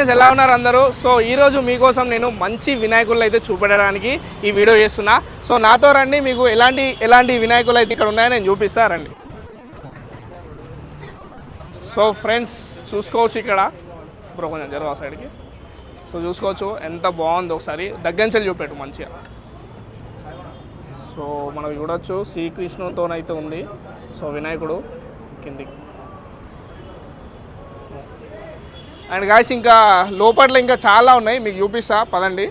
Friends ఎలా ఉన్నారు అందరూ? సో ఈ రోజు మీకోసం నేను మంచి వినాయకులు అయితే చూపెట్టడానికి ఈ వీడియో చేస్తున్నా. సో నాతో రండి మీకు ఎలాంటి ఎలాంటి వినాయకులు అయితే ఇక్కడ ఉన్నాయో నేను చూపిస్తా రండి. సో ఫ్రెండ్స్ చూసుకోవచ్చు ఇక్కడ. ఇప్పుడు కొంచెం జరుగు ఆ సైడ్కి? సో చూసుకోవచ్చు ఎంత బాగుందో ఒకసారి. దగ్గంచెలు చూపెట్టు మంచిగా. సో మనం చూడొచ్చు శ్రీకృష్ణుతోనైతే ఉంది. సో వినాయకుడు కిందికి. అండ్ గాయస్ ఇంకా లోపల ఇంకా చాలా ఉన్నాయి. మీకు చూపిస్తా. పదండి.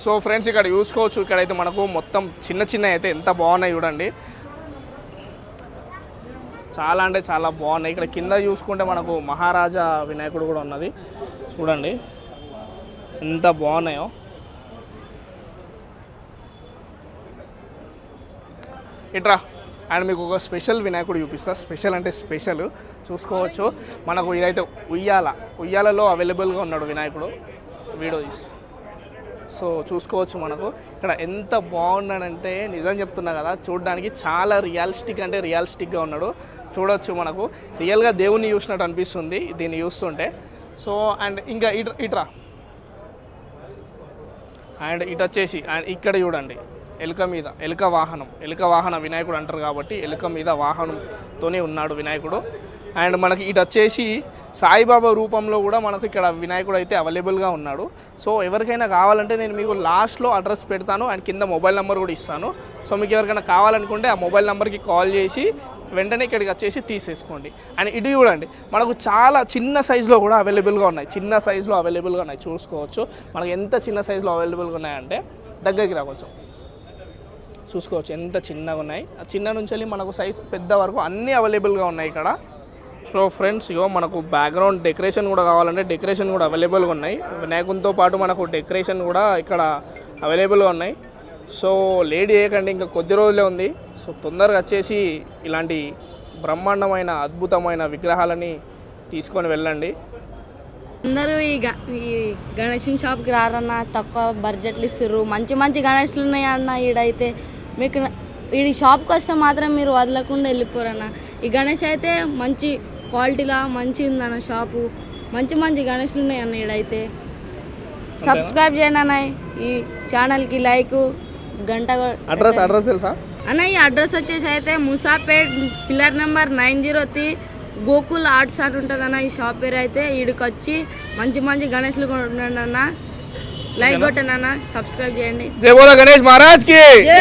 సో ఫ్రెండ్స్ ఇక్కడ చూసుకోవచ్చు. ఇక్కడైతే మనకు మొత్తం చిన్న చిన్న అయితే ఎంత బాగున్నాయి చూడండి. చాలా అంటే చాలా బాగున్నాయి. ఇక్కడ కింద చూసుకుంటే మనకు మహారాజా వినాయకుడు కూడా ఉన్నది. చూడండి. ఎంత బాగున్నాయో. ఇట్రా. అండ్ మీకు ఒక స్పెషల్ వినాయకుడు చూపిస్తా. స్పెషల్ అంటే స్పెషల్. చూసుకోవచ్చు. మనకు ఇదైతే ఉయ్యాల. ఉయ్యాలలో అవైలబుల్గా ఉన్నాడు వినాయకుడు. వీడియో తీసి. సో చూసుకోవచ్చు మనకు. ఇక్కడ ఎంత బాగున్నాడంటే నిజం చెప్తున్నా కదా చూడడానికి చాలా రియలిస్టిక్ అంటే రియలిస్టిక్గా ఉన్నాడు. చూడొచ్చు మనకు. రియల్గా దేవుని చూసినట్టు అనిపిస్తుంది దీన్ని చూస్తుంటే. సో అండ్ ఇంకా ఇట్రా ఇట్రా. అండ్ ఇటు వచ్చేసి అండ్ ఇక్కడ చూడండి. ఎలుక మీద ఎలుక వాహనం. ఎలుక వాహన వినాయకుడు అంటారు కాబట్టి ఎలుక మీద వాహనంతోనే ఉన్నాడు వినాయకుడు. అండ్ మనకి ఇటు వచ్చేసి సాయిబాబా రూపంలో కూడా మనకు ఇక్కడ వినాయకుడు అయితే అవైలబుల్గా ఉన్నాడు. సో ఎవరికైనా కావాలంటే నేను మీకు లాస్ట్లో అడ్రస్ పెడతాను అండ్ కింద మొబైల్ నెంబర్ కూడా ఇస్తాను. సో మీకు ఎవరికైనా కావాలనుకుంటే ఆ మొబైల్ నెంబర్కి కాల్ చేసి వెంటనే ఇక్కడికి వచ్చేసి తీసేసుకోండి. అండ్ ఇటు చూడండి మనకు చాలా చిన్న సైజులో కూడా అవైలబుల్గా ఉన్నాయి. చిన్న సైజులో అవైలబుల్గా ఉన్నాయి. చూసుకోవచ్చు. మనకు ఎంత చిన్న సైజులో అవైలబుల్గా ఉన్నాయంటే దగ్గరికి రా కొంచెం. చూసుకోవచ్చు. ఎంత చిన్నగా ఉన్నాయి. ఆ చిన్న నుంచి వెళ్ళి మనకు సైజ్ పెద్ద వరకు అన్నీ అవైలబుల్గా ఉన్నాయి ఇక్కడ. సో ఫ్రెండ్స్ ఇగో మనకు బ్యాక్గ్రౌండ్ డెకరేషన్ కూడా కావాలంటే డెకరేషన్ కూడా అవైలబుల్గా ఉన్నాయి. వినాయకునితో పాటు మనకు డెకరేషన్ కూడా ఇక్కడ అవైలబుల్గా ఉన్నాయి. సో లేడీ చేయకండి ఇంకా కొద్ది రోజులే ఉంది. సో తొందరగా వచ్చేసి ఇలాంటి బ్రహ్మాండమైన అద్భుతమైన విగ్రహాలని తీసుకొని వెళ్ళండి. అందరూ ఈ ఈ గణేషన్ షాప్కి రారన్న తక్కువ బడ్జెట్లు ఇస్తారు మంచి మంచి గణేష్లు ఉన్నాయి అన్న ఈడైతే మీకు ఈ షాప్కి వస్తే మాత్రం మీరు వదలకుండా వెళ్ళిపోరన్న. ఈ గణేష్ అయితే మంచి క్వాలిటీలా మంచి ఉందన్న షాపు. మంచి మంచి గణేష్లు ఉన్నాయి అన్న ఈడైతే సబ్స్క్రైబ్ చేయండి అన్న ఈ ఛానల్కి లైక్ గంట అడ్రస్ అడ్రస్ తెలుసా? అన్న ఈ అడ్రస్ వచ్చేసి అయితే Moosapet pillar number nine zero three Gokul arts అని ఉంటుంది అన్న ఈ షాప్ పేరు అయితే ఈడికి వచ్చి మంచి మంచి గణేష్లు కొనండి అన్న లైక్ కొట్టండి అన్న సబ్స్క్రైబ్ చేయండి. జై బోలో గణేష్ మహారాజ్కి జై!